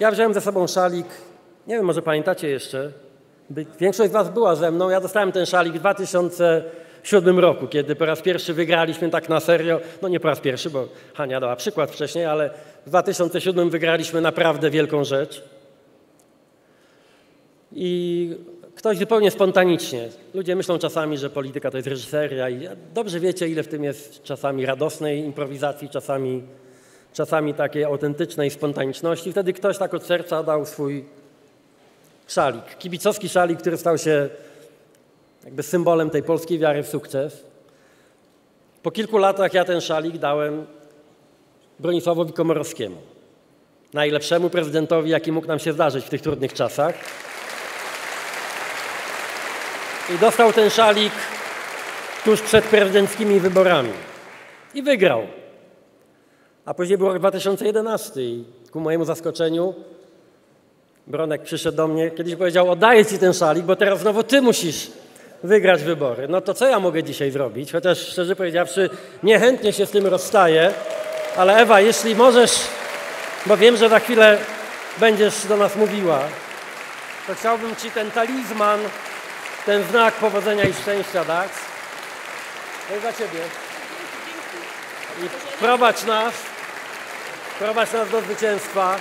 Ja wziąłem ze sobą szalik, nie wiem, może pamiętacie jeszcze, większość z was była ze mną, ja dostałem ten szalik w 2007 roku, kiedy po raz pierwszy wygraliśmy tak na serio, no nie po raz pierwszy, bo Hania dała przykład wcześniej, ale w 2007 wygraliśmy naprawdę wielką rzecz. I ktoś zupełnie spontanicznie. Ludzie myślą czasami, że polityka to jest reżyseria i dobrze wiecie, ile w tym jest czasami radosnej improwizacji, czasami, czasami takiej autentycznej spontaniczności. Wtedy ktoś tak od serca dał swój szalik, kibicowski szalik, który stał się jakby symbolem tej polskiej wiary w sukces. Po kilku latach ja ten szalik dałem Bronisławowi Komorowskiemu, najlepszemu prezydentowi, jaki mógł nam się zdarzyć w tych trudnych czasach. I dostał ten szalik tuż przed prezydenckimi wyborami. I wygrał. A później był rok 2011 i ku mojemu zaskoczeniu Bronek przyszedł do mnie, kiedyś powiedział, oddaję ci ten szalik, bo teraz znowu ty musisz wygrać wybory. No to co ja mogę dzisiaj zrobić? Chociaż szczerze powiedziawszy, niechętnie się z tym rozstaję, ale Ewa, jeśli możesz, bo wiem, że za chwilę będziesz do nas mówiła, to chciałbym ci ten talizman, ten znak powodzenia i szczęścia dać. To jest dla ciebie. I prowadź nas, prowadź nas do zwycięstwa.